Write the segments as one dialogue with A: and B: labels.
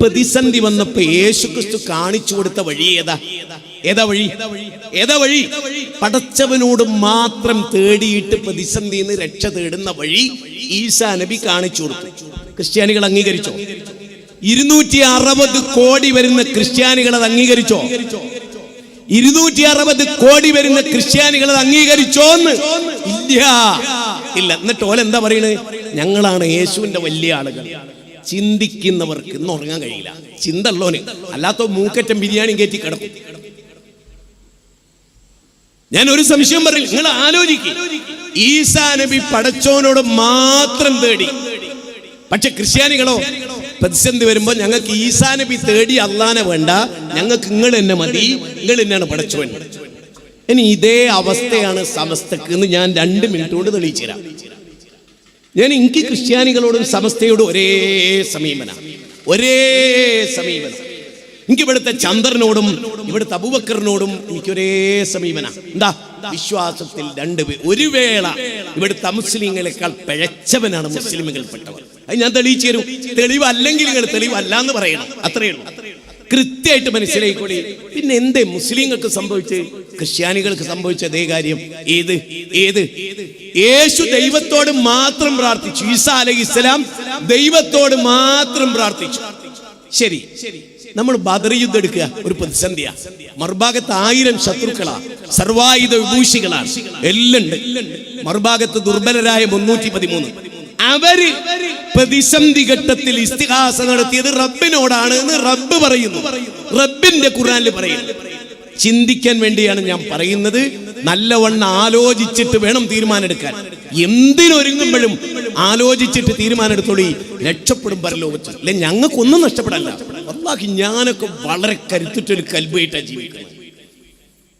A: പ്രതിസന്ധി വന്നപ്പോ യേശു ക്രിസ്തു കാണിച്ചു കൊടുത്ത വഴി ഏതാ? ഏതാ വഴി? ഏതാ വഴി? പടച്ചവനോട് മാത്രം തേടിയിട്ട് പ്രതിസന്ധിയിൽ നിന്ന് രക്ഷ തേടുന്ന വഴി ഈസാ നബി കാണിച്ചു കൊടുത്തു. ക്രിസ്ത്യാനികൾ അംഗീകരിച്ചോ? ഇരുന്നൂറ്റി അറുപത് കോടി വരുന്ന ക്രിസ്ത്യാനികൾ അത് അംഗീകരിച്ചോ? ഇരുന്നൂറ്റി അറുപത് കോടി വരുന്ന ക്രിസ്ത്യാനികൾ അത് അംഗീകരിച്ചോന്ന്? ഇല്ല. ഇല്ല. എന്നിട്ട് ഓലെന്താ പറയുന്നത് ഞങ്ങളാണ് യേശുവിന്റെ വലിയ ആളുകൾ. ചിന്തിക്കുന്നവർക്ക് ഇന്ന് ഉറങ്ങാൻ കഴിയില്ല. ചിന്ത ഉള്ളോന് അല്ലാത്ത മൂക്കറ്റം ബിരിയാണി കയറ്റി കിടക്കും. ഞാൻ ഒരു സംശയം പറയും നിങ്ങൾ ആലോചിക്കും. ഈസാ നബി പടച്ചോനോട് മാത്രം തേടി. പക്ഷെ ക്രിസ്ത്യാനികളോ പ്രതിസന്ധി വരുമ്പോൾ ഞങ്ങൾക്ക് ഈസാ നബി തേടി അള്ളാനെ വേണ്ട. ഞങ്ങൾക്ക് നിങ്ങൾ എന്നെ മതി. നിങ്ങൾ തന്നെയാണ് പടച്ചോൻ ഇനി ഇതേ അവസ്ഥയാണ് സമസ്തക്ക് എന്ന് ഞാൻ രണ്ട് മിനിറ്റ് കൊണ്ട് തെളിയിച്ചു തരാം ഞാൻ എനിക്ക് ക്രിസ്ത്യാനികളോടും സമസ്തയോടും ഒരേ സമീപന. ഒരേ സമീപനം. എനിക്ക് ഇവിടുത്തെ ചന്ദ്രനോടും ഇവിടുത്തെ അബുബക്കറിനോടും എനിക്ക് ഒരേ സമീപന. എന്താ? വിശ്വാസത്തിൽ രണ്ട് ഒരു വേള ഇവിടുത്തെ മുസ്ലിങ്ങളെക്കാൾ പിഴച്ചവനാണ് മുസ്ലിമുകൾ പെട്ടവർ അത് ഞാൻ തെളിയിച്ചു തരും. തെളിവല്ലെങ്കിൽ നിങ്ങൾ തെളിവല്ല എന്ന് പറയണം. അത്രയേ ഉള്ളൂ. കൃത്യമായിട്ട് മനസ്സിലായിക്കോളി. പിന്നെ എന്തേ മുസ്ലിങ്ങൾക്ക് സംഭവിച്ച് ക്രിസ്ത്യാനികൾക്ക് സംഭവിച്ച അതേ കാര്യം. ഏത്? ഏത്? യേശു ദൈവത്തോട് മാത്രം പ്രാർത്ഥിച്ചു. ഈസാ അലഹി ഇസ്ലാം ദൈവത്തോട് മാത്രം പ്രാർത്ഥിച്ചു. ശരി. നമ്മൾ ബദർ യുദ്ധം എടുക്കുക. ഒരു പ്രതിസന്ധിയാ. മറുഭാഗത്ത് ആയിരം ശത്രുക്കളാ. സർവായുധ വിഭൂഷികളാണ്. എല്ലാം മറുഭാഗത്ത് ദുർബലരായ മുന്നൂറ്റി പതിമൂന്ന് അവർ പ്രതിസന്ധി ഘട്ടത്തിൽ ഇസ്തിഹാസ നടത്തിയത് റബ്ബിനോടാണ്. എന്ന് റബ്ബ് പറയുന്നു. റബ്ബിന്റെ ഖുറാനിൽ പറയുന്നു. ചിന്തിക്കാൻ വേണ്ടിയാണ് ഞാൻ പറയുന്നത്. നല്ലവണ്ണം ആലോചിച്ചിട്ട് വേണം തീരുമാനമെടുക്കാൻ. എന്തിനൊരുങ്ങുമ്പോഴും ആലോചിച്ചിട്ട് തീരുമാനമെടുത്തോളി. രക്ഷപ്പെടും പരലോകത്ത്. അല്ലെ ഞങ്ങൾക്കൊന്നും നഷ്ടപ്പെടല്ല അള്ളാഹി ഞാനൊക്കെ വളരെ കരുത്തിട്ടൊരു കൽബായിട്ടാണ് ജീവിക്കുന്നത്.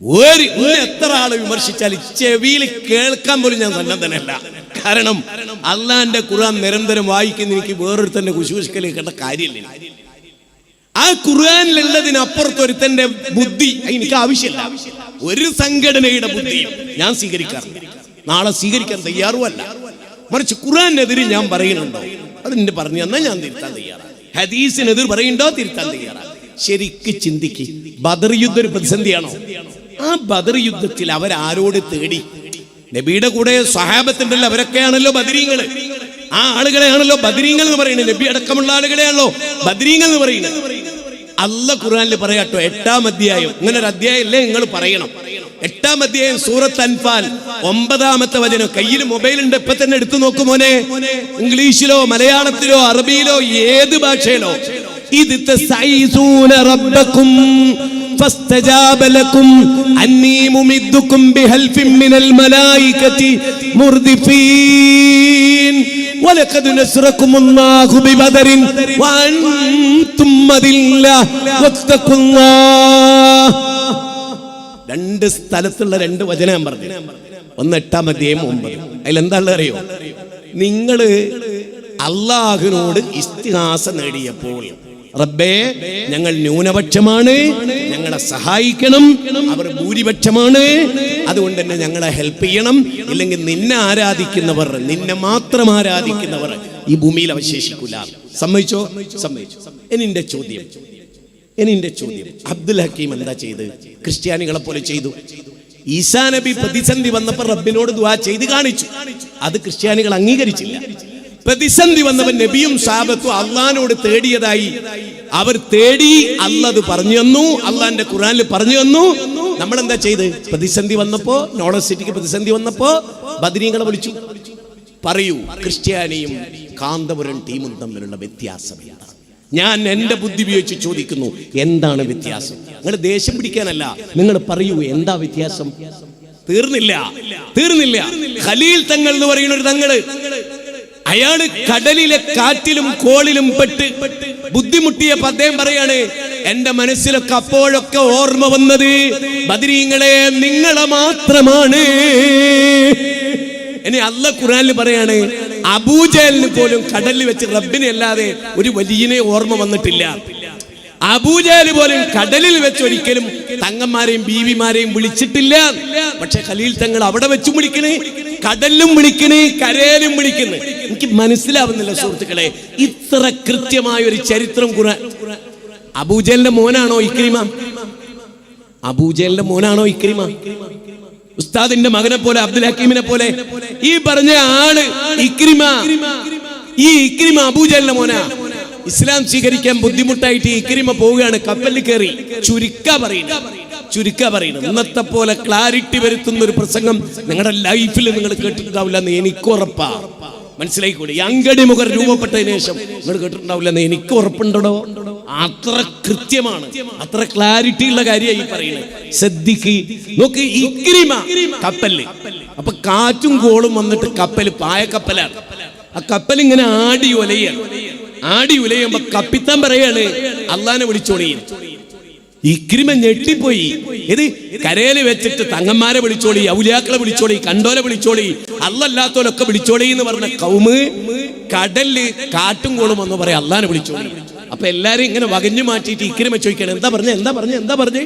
A: ഒരു എത്ര ആൾ വിമർശിച്ചാലും ചെവിയിൽ കേൾക്കാൻ പോലും ഞാൻ സന്നദ്ധനല്ല. കാരണം അള്ളാന്റെ ഖുർആൻ നിരന്തരം വായിക്കുന്ന എനിക്ക് വേറൊരുത്തന്റെ കുശുകുശുക്കൽ കേട്ട കാര്യമില്ല. ആ ഖുർആാനിലുള്ളതിനപ്പുറത്തൊരുത്തന്റെ ബുദ്ധി എനിക്ക് ആവശ്യമില്ല. ഒരു സംഘടനയുടെ ബുദ്ധി ഞാൻ സ്വീകരിക്കാറില്ല. നാളെ സ്വീകരിക്കാൻ തയ്യാറുമല്ല. മറിച്ച് ഖുർആാനെതിരെ ഞാൻ പറയുന്നുണ്ടോ? അതിന്റെ പറഞ്ഞു തന്നാൽ ഞാൻ തിരുത്താൻ തയ്യാറാണ്. ഹദീസിനെതിർ പറയുന്നുണ്ടോ? തിരുത്താൻ തയ്യാറാണ്. ശരിക്ക് ചിന്തിക്ക്. ബദർ യുദ്ധ ഒരു പ്രതിസന്ധിയാണോ? ആ ബദർ യുദ്ധത്തിൽ അവരാരോട് തേടി. നബിയുടെ കൂടെ സ്വഹാബത്തുണ്ടല്ലോ അവരൊക്കെയാണല്ലോ ബദരീങ്ങൾ. ആ ആളുകളെയാണല്ലോ ബദരീങ്ങൾ എന്ന് പറയുന്നത്. നബി അടക്കമുള്ള ആളുകളെയാണല്ലോ ബദരീങ്ങൾ എന്ന് പറയുന്നത്. അല്ല ഖുർആനിൽ പറയാട്ടോ എട്ടാം അധ്യായം ഇങ്ങനെ ഒരു അധ്യായം അല്ലേ നിങ്ങൾ പറയണം എട്ടാം അധ്യായം സൂറത്ത് അൻഫാൽ ഒമ്പതാമത്തെ വചനം കയ്യിൽ മൊബൈൽ ഉണ്ട് ഇപ്പൊ തന്നെ എടുത്തു നോക്കു മോനെ ഇംഗ്ലീഷിലോ മലയാളത്തിലോ അറബിയിലോ ഏത് ഭാഷയിലോ ഇത് തസ്തഈസൂന റബ്ബക്കും فاستجاب لكم أني ممدكم بهلف من الملائكة مردفين ولقد نصركم الله ببدر وأنتم مذلة واتقوا الله രണ്ട് സ്ഥലത്തുള്ള രണ്ട് വചനം ഞാൻ പറഞ്ഞു ഒന്ന് എട്ടാം അധ്യായം ഒമ്പത് അതിലെന്താ ഉള്ളത് അറിയോ നിങ്ങള് അള്ളാഹുവിനോട് ഇസ്തിഹാസ നേടിയപ്പോൾ റബ്ബേ ഞങ്ങൾ ന്യൂനപക്ഷമാണ് ഞങ്ങളെ സഹായിക്കണം അവർ ഭൂരിപക്ഷമാണ്. അതുകൊണ്ട് തന്നെ ഞങ്ങളെ ഹെൽപ്പ് ചെയ്യണം. ഇല്ലെങ്കിൽ നിന്നെ ആരാധിക്കുന്നവർ നിന്നെ മാത്രം ആരാധിക്കുന്നവർ ഈ ഭൂമിയിൽ അവശേഷിക്കില്ല സമ്മതിച്ചോ? സമ്മതിച്ചു. എനിന്റെ ചോദ്യം. എനിന്റെ ചോദ്യം. അബ്ദുൽ ഹക്കീം എന്താ ചെയ്ത്? ക്രിസ്ത്യാനികളെ പോലെ ചെയ്തു. ഈസാ നബി പ്രതിസന്ധി വന്നപ്പോൾ റബ്ബിനോട് ദുആ ചെയ്ത് കാണിച്ചു. അത് ക്രിസ്ത്യാനികൾ അംഗീകരിച്ചില്ല. പ്രതിസന്ധി വന്നവൻ നബിയും സാബത്തും അള്ളഹാനോട് തേടിയതായി അവർ തേടി അല്ലത് പറഞ്ഞു തന്നു അള്ളാന്റെ ഖുറാനിൽ പറഞ്ഞു തന്നു. നമ്മൾ എന്താ ചെയ്ത്? പ്രതിസന്ധി വന്നപ്പോ നോളജ് സിറ്റിക്ക് പ്രതിസന്ധി വന്നപ്പോ ബദരീങ്ങളെ വിളിച്ചു. പറയൂ ക്രിസ്ത്യാനിയും കാന്തപുരം ടീമും തമ്മിലുള്ള വ്യത്യാസം എന്താണ് ഞാൻ എന്റെ ബുദ്ധി ഉപയോഗിച്ച് ചോദിക്കുന്നു എന്താണ് വ്യത്യാസം? നിങ്ങൾ ദേഷ്യം പിടിക്കാനല്ല നിങ്ങൾ പറയൂ എന്താ വ്യത്യാസം? തീർന്നില്ല തീർന്നില്ല. ഖലീൽ തങ്ങൾ എന്ന് പറയുന്ന ഒരു തങ്ങൾ അയാൾ കടലിലെ കാറ്റിലും കോളിലും പെട്ട് ബുദ്ധിമുട്ടിയപ്പോ അദ്ദേഹം പറയാണ് എന്റെ മനസ്സിലൊക്കെ അപ്പോഴൊക്കെ ഓർമ്മ വന്നത് ബദരീങ്ങളെ നിങ്ങളെ മാത്രമാണ്. ഇനി അല്ല ഖുറാനിൽ പറയാണ് അബൂജലിന് പോലും കടലിൽ വെച്ച് റബ്ബിനെ അല്ലാതെ ഒരു വലിയനെ ഓർമ്മ വന്നിട്ടില്ല. അബൂജാൽ പോലും കടലിൽ വെച്ച് ഒരിക്കലും തങ്ങന്മാരെയും ബീവിമാരെയും വിളിച്ചിട്ടില്ല. പക്ഷെ ഖലീൽ തങ്ങൾ അവിടെ വെച്ചും വിളിക്കണേ കടലിലും വിളിക്കണേ കരയിലും വിളിക്കുന്നു എനിക്ക് മനസ്സിലാവുന്നില്ല സുഹൃത്തുക്കളെ ഇത്ര കൃത്യമായ ഒരു ചരിത്രം കുറെ അബൂജലിന്റെ മോനാണോ ഇക്രിമ? അബൂജലിന്റെ മോനാണോ ഇക്രിമ? ഉസ്താദിന്റെ മകനെ പോലെ അബ്ദുൽ ഹക്കീമിനെ പോലെ ഈ പറഞ്ഞ ആൾ ഇക്രിമ. ഈ ഇക്രിമ അബൂജലിന്റെ മോനാ. ഇസ്ലാം സ്വീകരിക്കാൻ ബുദ്ധിമുട്ടായിട്ട് ഇക്രിമ പോവുകയാണ്. കപ്പലിൽ കയറി ചുരുക്ക പറയുന്നത് ചുരുക്ക പറയുന്നത് ഇന്നത്തെ പോലെ ക്ലാരിറ്റി വരുത്തുന്ന ഒരു പ്രസംഗം നിങ്ങളുടെ ലൈഫിൽ നിങ്ങൾ കേട്ടിട്ടുണ്ടാവില്ല എന്ന് എനിക്ക് ഉറപ്പാ. മനസ്സിലായിക്കൂടി? ഈ അങ്കടി മുഖർ രൂപപ്പെട്ടതിന് ശേഷം നിങ്ങൾ കേട്ടിട്ടുണ്ടാവില്ല എന്ന് എനിക്ക് ഉറപ്പുണ്ടോ അത്ര കൃത്യമാണ്. അത്ര ക്ലാരിറ്റി ഉള്ള കാര്യമായി പറയുന്നത്. ശ്രദ്ധിക്ക് നോക്ക് ഇക്രിമ കപ്പൽ അപ്പൊ കാറ്റും കോളും വന്നിട്ട് കപ്പൽ പായ കപ്പലാണ് ആ കപ്പൽ ഇങ്ങനെ ആടി ഉലയാണ് ആടി ഉലയുമ്പോ കപ്പിത്താൻ പറയാണ്. അള്ളാനെ വിളിച്ചോളിയും ഇക്രിമ ഞെട്ടിപ്പോയി. ഇത് കരയിൽ വെച്ചിട്ട് തങ്ങന്മാരെ വിളിച്ചോളി ഔലിയാക്കളെ വിളിച്ചോളി കണ്ടോലെ വിളിച്ചോളി അല്ലല്ലാത്തോലൊക്കെ വിളിച്ചോളി എന്ന് പറഞ്ഞ കൗമ് കടൽ കാട്ടും കോളും എന്ന് പറയാം അള്ളാനെ വിളിച്ചോളി അപ്പൊ എല്ലാരും ഇങ്ങനെ വകഞ്ഞു മാറ്റിയിട്ട് ഇക്രിമ ചോദിക്കണം. എന്താ പറഞ്ഞു? എന്താ പറഞ്ഞു? എന്താ പറഞ്ഞു?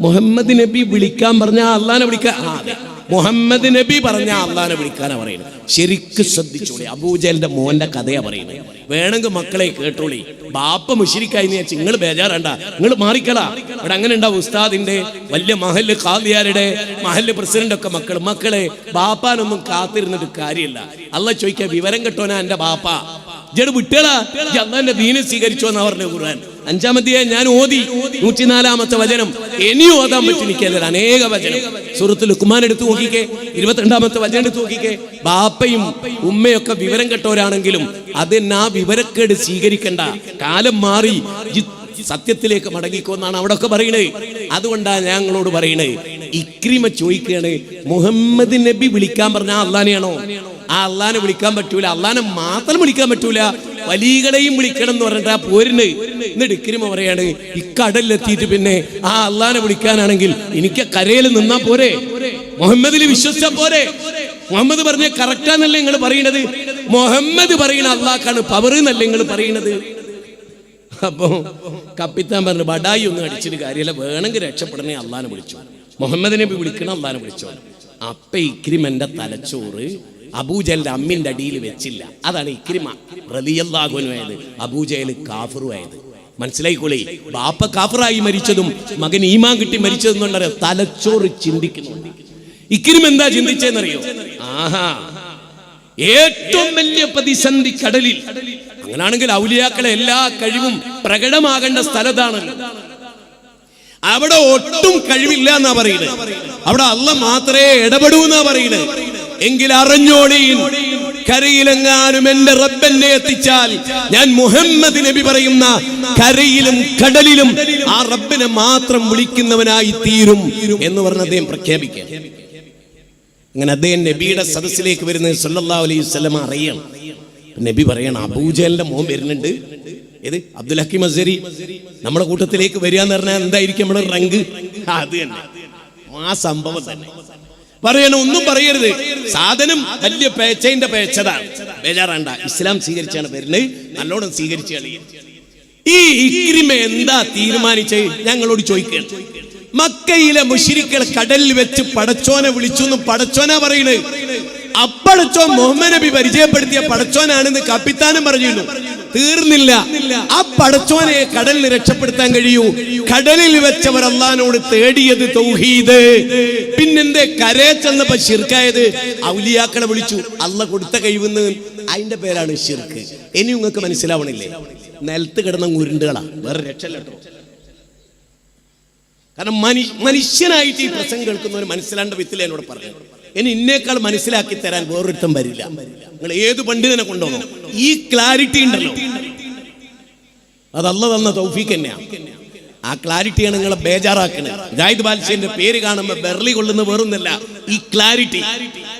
A: മുഹമ്മദ് നബി വിളിക്കാൻ പറഞ്ഞ അള്ളാനെ വിളിക്കാൻ ആ അതെ. മുഹമ്മദ് നബി പറഞ്ഞ അള്ളഹാനെ വിളിക്കാനാ പറയുന്നത്. ശരിക്ക് ശ്രദ്ധിച്ചോളി. അബൂജലിന്റെ മോന്റെ കഥയാ പറയുന്നത്. വേണമെങ്കിൽ മക്കളെ കേട്ടോളി. ബാപ്പ മുഷിരിക്കായി വെച്ച് നിങ്ങൾ ബേജാറണ്ട. നിങ്ങൾ മാറിക്കളാ. ഇവിടെ അങ്ങനെ ഉണ്ടാവും ഉസ്താദിന്റെ വലിയ മഹൽ കാവ്യാരുടെ മഹൽ പ്രസിഡന്റ് ഒക്കെ മക്കൾ മക്കളെ ബാപ്പാനൊന്നും കാത്തിരുന്നിട്ട് കാര്യമില്ല. അല്ല ചോദിക്കാൻ വിവരം കെട്ടോനാ എന്റെ ബാപ്പ. ജഡ് വിട്ടേളാ? അള്ളാന്റെ ദീനെ സ്വീകരിച്ചോ എന്നാ പറഞ്ഞു ഖുർആൻ. അഞ്ചാമത്തെ ഞാൻ ഓതി നൂറ്റിനാലാമത്തെ വചനം. ഇനിയും ഓതാൻ പറ്റും എനിക്കതിൽ അനേക വചനം. സുഹൃത്ത് ലുക്കുമാൻ എടുത്ത് നോക്കിക്കേ. ഇരുപത്തിരണ്ടാമത്തെ വചനം എടുത്ത് നോക്കിക്കേ. ബാപ്പയും ഉമ്മയൊക്കെ വിവരം കെട്ടവരാണെങ്കിലും അതിന് ആ വിവരക്കേട് സ്വീകരിക്കണ്ട. കാലം മാറി സത്യത്തിലേക്ക് മടങ്ങിക്കോന്നാണ് അവിടെ ഒക്കെ പറയണേ. അതുകൊണ്ടാണ് ഞങ്ങളോട് പറയണേ. ഇക്രിമ ചോദിക്കുകയാണ് മുഹമ്മദ് നബി വിളിക്കാൻ പറഞ്ഞ അള്ളാനെയാണോ? ആ അള്ളാനെ വിളിക്കാൻ പറ്റൂല. അള്ളാനെ മാത്രം വിളിക്കാൻ പറ്റൂല. വലിയകളെയും വിളിക്കണം എന്ന് പറഞ്ഞിട്ട് ആ പോരിന് എന്നിട്ട് ഇക്രിമ പറയാണ്. ഈ കടലിലെത്തിയിട്ട് പിന്നെ ആ അള്ളാനെ വിളിക്കാനാണെങ്കിൽ എനിക്ക് കരയിൽ നിന്നാ പോരെ. മുഹമ്മദിൽ വിശ്വസിച്ചാ പോരെ. മുഹമ്മദ് പറഞ്ഞ കറക്റ്റാന്നല്ലേ നിങ്ങൾ പറയണത്. മുഹമ്മദ് പറയണ അള്ളാഹ്ക്കാണ് പവർ എന്നല്ലേ നിങ്ങൾ പറയണത്. അപ്പോ കപ്പിത്താൻ പറഞ്ഞു ബഡായി ഒന്നും അടിച്ചിട്ട് കാര്യമില്ല. വേണമെങ്കിൽ രക്ഷപ്പെടണേ അള്ളാനെ വിളിച്ചു. മുഹമ്മദ് നബി വിളിക്കണം അള്ളാനെ വിളിച്ചോ. അപ്പ ഇക്രിമന്റെ തലച്ചോറ് അബൂജലിന്റെ അമ്മിന്റെ അടിയിൽ വെച്ചില്ല. അതാണ് ഇക്രിമ റലിയല്ലാഹുനുമായത് അബൂജയിൽ കാഫറുമായത് മനസ്സിലായിക്കോളി. ബാപ്പ കാഫറായി മരിച്ചതും മകൻ ഈമാൻ കിട്ടി മരിച്ചതും എന്നുള്ള തലച്ചോറ് ചിന്തിക്കുന്നു ഇക്കിനും എന്താ ചിന്തിച്ചെന്നറിയോ? ആഹാ. ഏറ്റവും വലിയ പ്രതിസന്ധി കടലിൽ. അങ്ങനാണെങ്കിൽ ഔലിയാക്കളെ എല്ലാ കഴിവും പ്രകടമാകേണ്ട സ്ഥലത്താണല്ലോ അവിടെ ഒട്ടും കഴിവില്ല എന്നാ പറയുന്നത്. അവിടെ അല്ല മാത്രമേ ഇടപെടൂ എന്നാ പറയുന്നത്. എങ്കിൽ അറിഞ്ഞോളീൻ. കരയിലെങ്ങാനും എന്റെ റബ്ബെന്നെ എത്തിച്ചാൽ ഞാൻ മുഹമ്മദ് നബി പറയുന്ന കരയിലും കടലിലും ആ റബ്ബിനെ മാത്രം വിളിക്കുന്നവനായി തീരും എന്ന് പറഞ്ഞ് അദ്ദേഹം പ്രഖ്യാപിക്കുക അങ്ങനെ അദ്ദേഹം നബിയുടെ സദസ്സിലേക്ക് വരുന്നത് സല്ലല്ലാഹു അലൈഹി വസല്ലമ അറിയണം. നബി പറയണം അബൂജലിന്റെ മോൻ വരുന്നുണ്ട്. ഏത്? അബ്ദുൽ ഹക്കീം അസരി നമ്മുടെ കൂട്ടത്തിലേക്ക് വരിക എന്ന് പറഞ്ഞാൽ എന്തായിരിക്കും നമ്മുടെ റങ്ക് അത് തന്നെ. ആ സംഭവം തന്നെ. പറയണം ഒന്നും പറയരുത്. സാധനം വലിയ പേച്ചതിന്റെ പേച്ചതാണ് ബേജാറാണ്ട. ഇസ്ലാം സ്വീകരിച്ചാണ് വരുന്നത്. നല്ലോണം സ്വീകരിച്ചു കളിയും ഈ ഇക്രിമ എന്താ തീരുമാനിച്ച്? ഞങ്ങളോട് ചോദിക്കണം മക്കയിലെ മുഷിരിക്കൾ കടലിൽ വെച്ച് പടച്ചോനെ വിളിച്ചു എന്ന് പടച്ചോനാ പറയുന്നത് അപ്പടച്ചോ മുഹമ്മദ് നബി പരിചയപ്പെടുത്തിയ പടച്ചോനാണെന്ന് കപ്പിത്താനും പറഞ്ഞിരുന്നു. തീർന്നില്ല. ആ പടച്ചോനെ കടലിൽ രക്ഷപ്പെടുത്താൻ കഴിയൂ. കടലിൽ വെച്ചവർ അള്ളഹാനോട് തേടിയത് തൗഹീദ്. പിന്നെന്തേ കരയെ ചെന്നപ്പോ ശിർക്കായത്? ഔലിയാക്കളെ വിളിച്ചു. അല്ല കൊടുത്ത കഴിവെന്ന്. അതിന്റെ പേരാണ് ശിർക്ക്. ഇനി നിങ്ങൾക്ക് മനസ്സിലാവണില്ലേ? നിലത്ത് കിടന്ന ഉരുണ്ടുകളാ. വേറെ രക്ഷല്ലോ കാരണം മനുഷ്യനായിട്ട് ഈ പ്രസംഗം കേൾക്കുന്നവർ മനസ്സിലാണ്ട വിത്തിൽ എന്നോട് പറഞ്ഞു. ഇനി ഇന്നേക്കാൾ മനസ്സിലാക്കി തരാൻ വേറൊരുത്തം വരില്ല. നിങ്ങൾ ഏത് പണ്ഡിതനെ കൊണ്ടുപോകണം ഈ ക്ലാരിറ്റി ഉണ്ടല്ലോ. അതല്ല തന്ന തൗഫീക്ക് തന്നെയാണ് ആ ക്ലാരിറ്റിയാണ് നിങ്ങളെ ബേജാറാക്കുന്നത് ജാഹിദ് ബാൽഷന്റെ പേര് കാണുമ്പോൾ ബെർലി കൊള്ളുന്ന വേറൊന്നല്ല ഈ ക്ലാരിറ്റി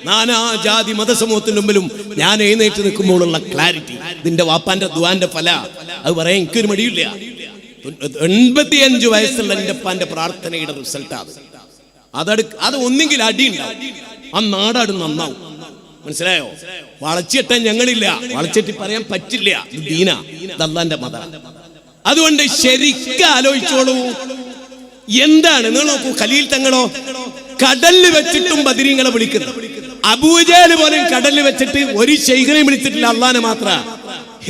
A: നാനാ ജാതി മതസമൂഹത്തിന് മുമ്പിലും ഞാൻ എഴുന്നേറ്റ് നിൽക്കുമ്പോഴുള്ള ക്ലാരിറ്റി ഇതിന്റെ വാപ്പാന്റെ ദ്വാന്റെ ഫല. അത് പറയാൻ എനിക്കൊരു മടിയില്ല എൺപത്തിയഞ്ച് വയസ്സുള്ള എന്റെ അപ്പാന്റെ പ്രാർത്ഥനയുടെ റിസൾട്ടാണ് അതെടുക്ക അതടു അത് ഒന്നെങ്കിൽ അടി ഉണ്ടാവും ആ നാടാട് നന്നാവും. മനസ്സിലായോ? വളച്ചിട്ടാൻ ഞങ്ങളില്ല. വളച്ചിട്ട് പറയാൻ പറ്റില്ല. ദീന. ദല്ലാന്റെ മത. അതുകൊണ്ട് ശരിക്കും ആലോചിച്ചോളൂ. എന്താണ്? നിങ്ങൾ നോക്കൂ കലിയിൽ തങ്ങളോ കടലിൽ വെച്ചിട്ടും ബദിരിങ്ങളെ വിളിക്കുന്നു. അബൂജാൽ പോലും കടലിൽ വെച്ചിട്ട് ഒരു ശൈഖനെ വിളിച്ചിട്ടില്ല അള്ളാനെ മാത്ര.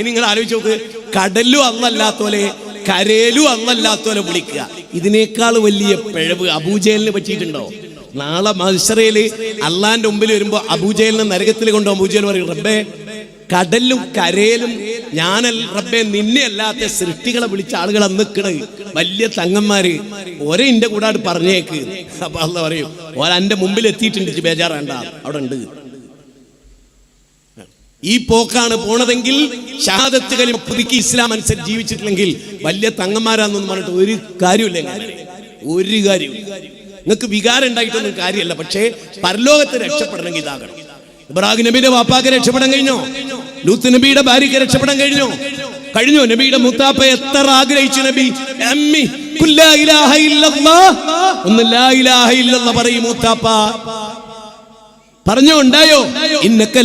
A: നിങ്ങൾ ആലോചിച്ച് നോക്ക് കടലും അന്നല്ലാത്തോലെ കരയിലും അന്നല്ലാത്തോലെ വിളിക്കുക. ഇതിനേക്കാൾ വലിയ പിഴവ് അബൂജേലിനെ പറ്റിയിട്ടുണ്ടോ? നാളെ മത്സരയിൽ അള്ളാന്റെ മുമ്പിൽ വരുമ്പോ അബൂജയിലിന് നരകത്തിൽ കൊണ്ടോ അബൂജൽ പറയും റബ്ബേ കടലും കരയിലും ഞാനൽ റബ്ബെ നിന്നെ അല്ലാത്ത സൃഷ്ടികളെ വിളിച്ച ആളുകൾ അന്ന് നിൽക്കണ വലിയ തങ്ങന്മാര് ഒരേ ഇന്റെ കൂടെ പറഞ്ഞേക്ക്. അപ്പൊ അല്ല പറയും ഓര എന്റെ മുമ്പിൽ എത്തിയിട്ടുണ്ട് ബേജാറേണ്ട അവിടെ ഉണ്ട് ഈ പോക്കാണ് പോണതെങ്കിൽ ഷഹാദത്ത് കലിമ പുതുക്കി ഇസ്ലാം അനുസരിച്ച് ജീവിച്ചിട്ടില്ലെങ്കിൽ വലിയ തങ്ങന്മാരാന്നൊന്നും പറഞ്ഞിട്ട് ഒരു കാര്യമില്ല ഒരു കാര്യം നിങ്ങൾക്ക് വികാരം ഉണ്ടായിട്ടൊന്നും കാര്യമല്ല. പക്ഷേ പരലോകത്ത് രക്ഷപ്പെടണമെങ്കിൽ ഇതാകണം. ഇബ്രാഹിം നബിയുടെ വാപ്പാക്ക് രക്ഷപ്പെടാൻ കഴിഞ്ഞോ? ലൂത്ത് നബിയുടെ ഭാര്യക്ക് രക്ഷപ്പെടാൻ കഴിഞ്ഞോ? കഴിഞ്ഞോ? നബിയുടെ മുത്താപ്പ എത്ര ആഗ്രഹിച്ചു നബി? അമ്മി. ഒന്ന് പറയും മുത്താപ്പ. പറഞ്ഞോ ഉണ്ടായോ? ഇന്നക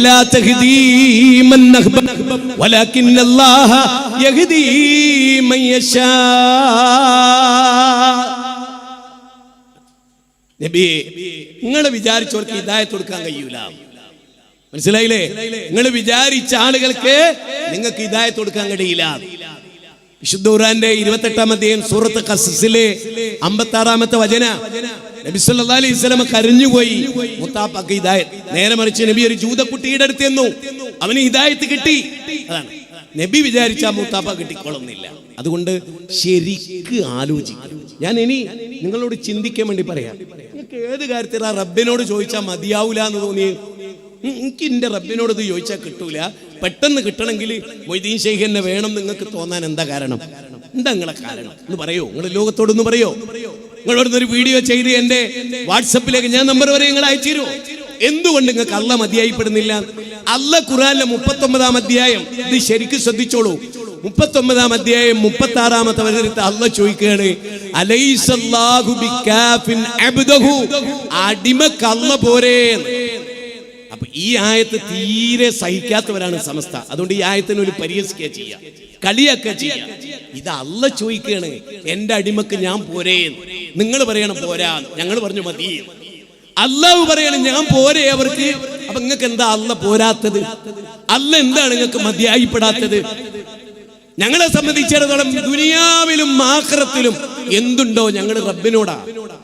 A: നബിയെ നിങ്ങൾ വിചാരിച്ചവർക്ക് ഹിദായത്ത് കൊടുക്കാൻ കഴിയൂല. മനസ്സിലായില്ലേ? നിങ്ങൾ വിചാരിച്ച ആളുകൾക്ക് നിങ്ങൾക്ക് ഹിദായത്ത് കൊടുക്കാൻ കഴിയില്ല. വിശുദ്ധ ഖുർആന്റെ ഇരുപത്തെട്ടാം അധ്യായം സൂറത്ത് കസസിലെ അമ്പത്തി ആറാമത്തെ വചന. നബി സല്ലല്ലാഹു അലൈഹി വസല്ലം കരഞ്ഞുപോയി. മുത്താപ്പക്ക് ഹിദായത്ത്. നേരെ മറിച്ച് നബി ഒരു ജൂതക്കുട്ടിയുടെ അടുത്ത് എന്നു അവന് ഹിദായത്ത് കിട്ടി. അതാണ്. നബി വിചാരിച്ച മൂത്താപ്പ കിട്ടിക്കൊള്ളുന്നില്ല. അതുകൊണ്ട് ശരിക്ക് ആലോചിക്കും. ഞാൻ ഇനി നിങ്ങളോട് ചിന്തിക്കാൻ വേണ്ടി പറയാം. നിങ്ങൾക്ക് ഏത് കാര്യത്തിൽ ആ റബ്ബിനോട് ചോദിച്ചാൽ മതിയാവൂല എന്ന് തോന്നി എനിക്ക് എന്റെ റബ്ബിനോട് ഇത് ചോദിച്ചാൽ കിട്ടൂല. പെട്ടെന്ന് കിട്ടണമെങ്കിൽ മൊയ്തീൻ ഷെയ്ഖ് എന്നെ വേണം നിങ്ങൾക്ക് തോന്നാൻ എന്താ കാരണം? എന്താ നിങ്ങളെ കാരണം? എന്ന് പറയോ? നിങ്ങൾ ലോകത്തോടൊന്ന് പറയോ? നിങ്ങളോട് ഒരു വീഡിയോ ചെയ്ത് എന്റെ വാട്സപ്പിലേക്ക് ഞാൻ നമ്പർ വരെ നിങ്ങൾ അയച്ചു എന്തുകൊണ്ട് നിങ്ങൾക്ക് അല്ല മതിയായിപ്പെടുന്നില്ല? അല്ല ഖുറാനിലെ മുപ്പത്തൊമ്പതാം അധ്യായം ഇത് ശരിക്കും ശ്രദ്ധിച്ചോളൂ. മുപ്പത്തി ഒമ്പതാം അധ്യായം മുപ്പത്തി ആറാമത്തെ വചനത്തെ അല്ല ചോദിക്കുകയാണ് അടിമക്ക് അല്ല പോരേ അപ്പൊ ഈ ആയത്ത് തീരെ സഹിക്കാത്തവരാണ് സമസ്ത. അതുകൊണ്ട് ഈ ആയത്തിന് ഒരു പരിഹസിക്കുക ചെയ്യാം കളിയാക്കുക ചെയ്യാം. ഇത് അല്ല ചോദിക്കുകയാണ് എന്റെ അടിമക്ക് ഞാൻ പോരേ നിങ്ങൾ പറയണം പോരാ ഞങ്ങൾ പറഞ്ഞു മതി അള്ളാഹു പറയണം ഞാൻ പോരെ അവർക്ക്. അപ്പൊ നിങ്ങൾക്ക് എന്താ അല്ല പോരാത്തത്? അല്ല എന്താണ് നിങ്ങൾക്ക് മതിയായിപ്പെടാത്തത്? ഞങ്ങളെ സംബന്ധിച്ചിടത്തോളം ദുനിയാവിലും ആഖിറത്തിലും എന്തുണ്ടോ ഞങ്ങൾ റബ്ബിനോടാ.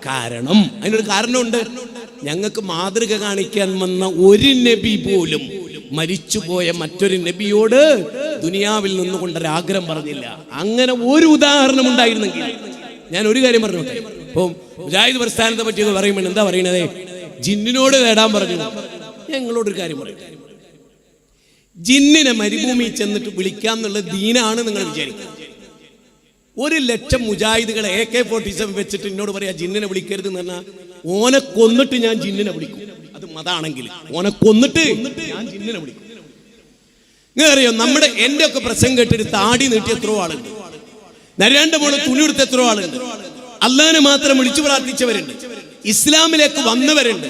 A: കാരണം അതിനൊരു കാരണമുണ്ട്. ഞങ്ങൾക്ക് മാതൃക കാണിക്കാൻ വന്ന ഒരു നബി പോലും മരിച്ചുപോയ മറ്റൊരു നബിയോട് ദുനിയാവിൽ നിന്നുകൊണ്ടൊരാഗ്രഹം പറഞ്ഞില്ല. അങ്ങനെ ഒരു ഉദാഹരണം ഉണ്ടായിരുന്നെങ്കിൽ ഞാൻ ഒരു കാര്യം പറഞ്ഞോട്ടെ? ഇപ്പം മുജാഹിദ് പ്രസ്ഥാനത്തെ പറ്റി പറയുമ്പോൾ എന്താ പറയണതേ? ജിന്നിനോട് നേടാൻ പറഞ്ഞു. ഞങ്ങളോടൊരു കാര്യം പറയും. ജിന്നിനെ മരുഭൂമിയിൽ ചെന്നിട്ട് വിളിക്കാം എന്നുള്ള ദീനാണ് നിങ്ങൾ വിചാരിക്കുന്നത്. ഒരു ലക്ഷം മുജാഹിദുകളെ എ കെ ഫോർട്ടി സെവൻ വെച്ചിട്ട് എന്നോട് പറയാ ജിന്നിനെ വിളിക്കരുത് എന്ന് പറഞ്ഞാൽ ഓനെ കൊന്നിട്ട് ഞാൻ ജിന്നിനെ വിളിക്കും. അത് മതാണെങ്കിൽ ഓനെ കൊന്നിട്ട് ഞാൻ ജിന്നിനെ വിളിക്കും. നിങ്ങൾ അറിയോ നമ്മുടെ എന്റെ ഒക്കെ പ്രസംഗം കേട്ടിട്ട് താടി നീട്ടി എത്രയോ ആളുണ്ട്. നരേണ്ട മോൾ തുണി എടുത്ത് എത്രയോ ആളുണ്ട്. അള്ളാനെ മാത്രം വിളിച്ചു പ്രാർത്ഥിച്ചവരുണ്ട്. ഇസ്ലാമിലേക്ക് വന്നവരുണ്ട്.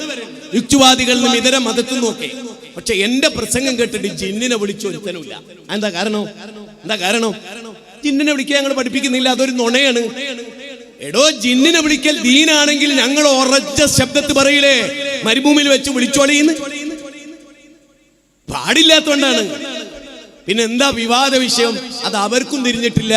A: യുക്തിവാദികളിൽ നിന്നും ഇതര മതത്തിൽ നിന്നൊക്കെ പക്ഷെ എന്റെ പ്രസംഗം കേട്ടിട്ട് ജിന്നിനെ വിളിച്ചു ഒരുത്തനുമില്ല. എന്താ കാരണം? എന്താ കാരണം? ജിന്നിനെ വിളിക്കാൻ ഞങ്ങൾ പഠിപ്പിക്കുന്നില്ല അതൊരു നുണയാണ്. എടോ ജിന്നിനെ വിളിക്കൽ ദീനാണെങ്കിൽ ഞങ്ങൾ ഉറച്ച ശബ്ദത്തിൽ പറയില്ലേ? മരുഭൂമിയിൽ വെച്ച് വിളിച്ചോളിന്ന് പാടില്ലാത്തോണ്ടാണ്. പിന്നെ എന്താ വിവാദ വിഷയം? അത് അവർക്കും തിരിഞ്ഞിട്ടില്ല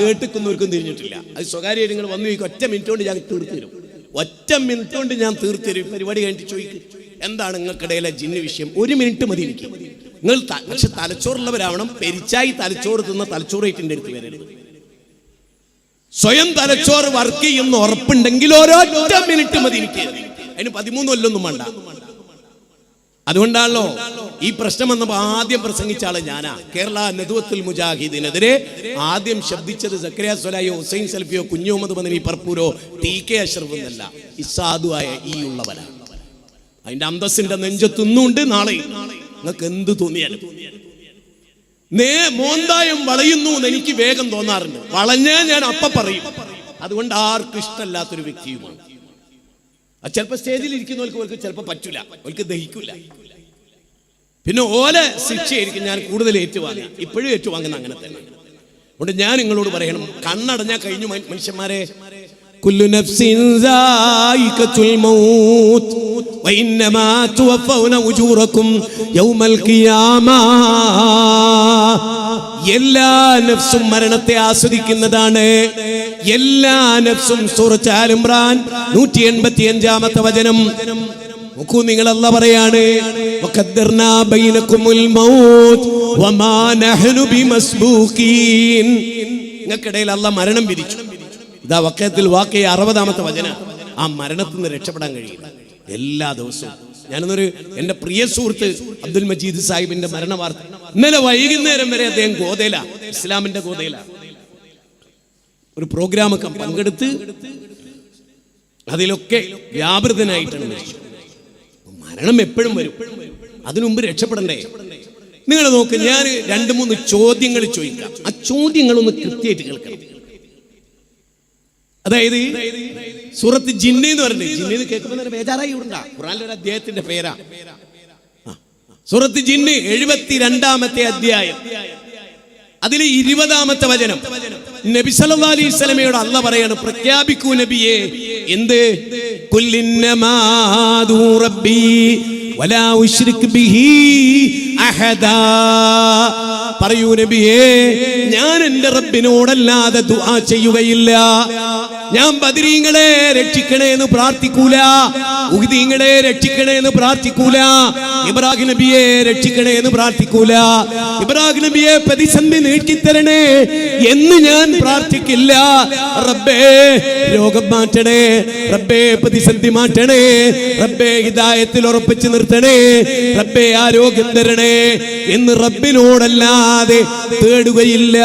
A: കേട്ടിക്കുന്നവർക്കും തിരിഞ്ഞിട്ടില്ല. അത് സ്വകാര്യ നിങ്ങൾ വന്നു ചോദിക്കും ഒറ്റ മിനിറ്റ് കൊണ്ട് ഞാൻ തീർത്തു തരും. ഒറ്റ മിനിറ്റ് കൊണ്ട് ഞാൻ തീർത്തു തരും. പരിപാടി കഴിഞ്ഞിട്ട് ചോദിക്കും. എന്താണ് നിങ്ങൾക്കിടയിലെ ജിന്ന് വിഷയം? ഒരു മിനിറ്റ് മതി എനിക്ക്. നിങ്ങൾ പക്ഷെ തലച്ചോറുള്ളവരാവണം പെരിച്ചായി തലച്ചോറ് തിന്ന തലച്ചോറേറ്റിന്റെ അടുത്ത് വരരുത്. സ്വയം തലച്ചോറ് വർക്ക് ചെയ്യുന്ന ഉറപ്പുണ്ടെങ്കിൽ ഒരൊറ്റ മിനിറ്റ് മതി എനിക്ക്. അതിന് പതിമൂന്ന് കൊല്ലൊന്നും വേണ്ട. അതുകൊണ്ടാണല്ലോ ഈ പ്രശ്നം വന്നപ്പോ ആദ്യം പ്രസംഗിച്ച ആൾ ഞാനാ. കേരള നദുവത്തുൽ മുജാഹിദിനെതിരെ ആദ്യം ശബ്ദിച്ചത് സക്രിയ സൊലായോ ഹുസൈൻ സൽഫിയോ കുഞ്ഞുമുഹമ്മദ് മദനി പർപ്പൂരോ ടി കെ അഷ്റഫ് എന്നല്ല. ഇസാധുവായ ഈ ഉള്ളവരാണ് അതിന്റെ അന്തസ്സിന്റെ നെഞ്ചത്തുന്നുണ്ട് നാളെ. നിങ്ങൾക്ക് എന്ത് തോന്നിയാലും. നേ മോന്തായം വളയുന്നു എന്ന് എനിക്ക് വേഗം തോന്നാറുണ്ട്. വളഞ്ഞാൽ ഞാൻ അപ്പ പറയും. അതുകൊണ്ട് ആർക്കും ഇഷ്ടമല്ലാത്തൊരു വ്യക്തിയുമാണ്. അത് ചിലപ്പോൾ സ്റ്റേജിൽ ഇരിക്കുന്നവർക്ക് അവർക്ക് ചിലപ്പോൾ പറ്റൂല. അവർക്ക് ദഹിക്കൂല. പിന്നെ ഓല ശിക്ഷയായിരിക്കും ഞാൻ കൂടുതൽ ഏറ്റുവാങ്ങുക. ഇപ്പോഴും ഏറ്റുവാങ്ങുന്ന അങ്ങനെ തന്നെ. അതുകൊണ്ട് ഞാൻ നിങ്ങളോട് പറയണം. കണ്ണടഞ്ഞാൽ കഴിഞ്ഞു മനുഷ്യന്മാരെ. കുല്ലു നഫ്സിൻ وإنما توفون أجوركم يوم القيامة എല്ലാ നഫ്സും മരണത്തെ ആസ്വദിക്കുന്നതാണ് എല്ലാ നഫ്സും സൂറത്ത് ആൽ ഇമ്രാൻ നൂറ്റി എൺപത്തി അഞ്ചാമത്തെ വചനം നോക്കൂ നിങ്ങൾ അല്ല പറയാണ് വഖദ്ദർനാ ബൈനകുമുൽ മൗത്ത് വമാ നഹ്നു ബിമസ്ബൂഖീൻ നിങ്ങൾക്കിടയിൽ അല്ല മരണം വിധിച്ചു ഇതാ വക്കത്തിൽ വാക്കിയ അറുപതാമത്തെ വചന ആ മരണത്തിൽ നിന്ന് രക്ഷപ്പെടാൻ കഴിയില്ല എല്ലാ ദിവസവും. ഞാനൊന്നൊരു എന്റെ പ്രിയ സുഹൃത്ത് അബ്ദുൽ മജീദ് സാഹിബിന്റെ മരണ വാർത്ത ഇന്നലെ വൈകുന്നേരം വരെ അദ്ദേഹം ഗോതയില ഇസ്ലാമിന്റെ ഗോതയില. ഒരു പ്രോഗ്രാമൊക്കെ പങ്കെടുത്ത് അതിലൊക്കെ വ്യാപൃതനായിട്ടാണ് മരിച്ചു മരണം എപ്പോഴും വരും. അതിനുമുമ്പ് രക്ഷപ്പെടണ്ടേ? നിങ്ങൾ നോക്ക് ഞാൻ രണ്ട് മൂന്ന് ചോദ്യങ്ങൾ ചോദിക്കാം. ആ ചോദ്യങ്ങളൊന്ന് കൃത്യമായിട്ട് കേൾക്കണം. അതായത് സൂറത്ത് ജിന്ന എന്ന് പറഞ്ഞിട്ട് ജിന്ന. എന്ന് കേൾക്കുമ്പോൾ തന്നെ ബേജാറായി ഉണ്ടാ ഖുറാനിലെ ഒരു അദ്ദേഹത്തിന്റെ പേരാ. സൂറത്ത് ജിന്ന് എഴുപത്തി രണ്ടാമത്തെ അധ്യായം. അതിൽ ഇരുപതാമത്തെ വചനം. നബി സല്ലല്ലാഹു അലൈഹി വസല്ലമയോട് അല്ല പറയാണ് പ്രഖ്യാപിക്കൂ നബിയെ. എന്ത്? കുല്ലിന്നമാദു റബ്ബി വലാ ഉശ്രിക് ബിഹി അഹദാ. പറയൂ നബിയെ ഞാൻ എന്റെ റബ്ബിനോടല്ലാതെ ദുആ ചെയ്യുകയില്ല. ഞാൻ ബദിരീങ്ങളെ രക്ഷിക്കണേ എന്ന് പ്രാർത്ഥിക്കൂല. ഉഹദീങ്ങളെ രക്ഷിക്കണേ എന്ന് പ്രാർത്ഥിക്കൂല. ഇബ്രാഹിം നബിയെ രക്ഷിക്കണേ എന്ന് പ്രാർത്ഥിക്കൂല. ഇബ്രാഹിം നബിയെ പ്രതിസന്ധി നീട്ടിത്തരണേ എന്ന് ഞാൻ പ്രാർത്ഥിക്കില്ല. റബ്ബേ രോഗം മാറ്റണേ. റബ്ബേ പ്രതിസന്ധി മാറ്റണേ. റബ്ബേ ഹിദായത്തിൽ ഉറപ്പിച്ചു നിർത്തണേ. റബ്ബേ ആരോഗ്യം തരണേ എന്ന് റബ്ബിനോടല്ലാതെ തേടുകയില്ല.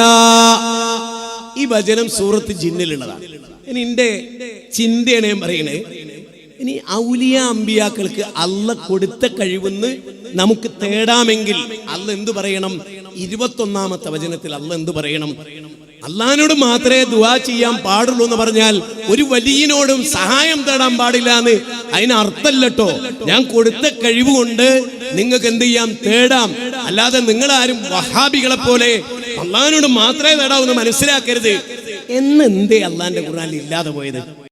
A: ഈ വചനം സൂറത്ത് ജിന്നിലുള്ളതാണ്. ഇനി എന്റെ ചിന്തയാണ് ഞാൻ പറയണേ ഇനി ഔലിയ അമ്പിയാക്കൾക്ക് അല്ല കൊടുത്ത കഴിവെന്ന് നമുക്ക് തേടാമെങ്കിൽ അല്ല എന്തു പറയണം? ഇരുപത്തൊന്നാമത്തെ വചനത്തിൽ അല്ല എന്തു പറയണം? അള്ളഹാനോട് മാത്രമേ ദുവാ ചെയ്യാൻ പാടുള്ളൂ എന്ന് പറഞ്ഞാൽ ഒരു വലിയനോടും സഹായം തേടാൻ പാടില്ല എന്ന് അതിനർത്ഥല്ലോ ഞാൻ കൊടുത്ത കഴിവ് കൊണ്ട് നിങ്ങൾക്ക് എന്ത് ചെയ്യാം? തേടാം. അല്ലാതെ നിങ്ങളാരും വഹാബികളെ പോലെ അള്ളഹാനോട് മാത്രമേ നേടാവുന്ന മനസ്സിലാക്കരുത്. എന്ന് എന്തേ അള്ളാന്റെ ഖുർആനിൽ ഇല്ലാതെ പോയത്?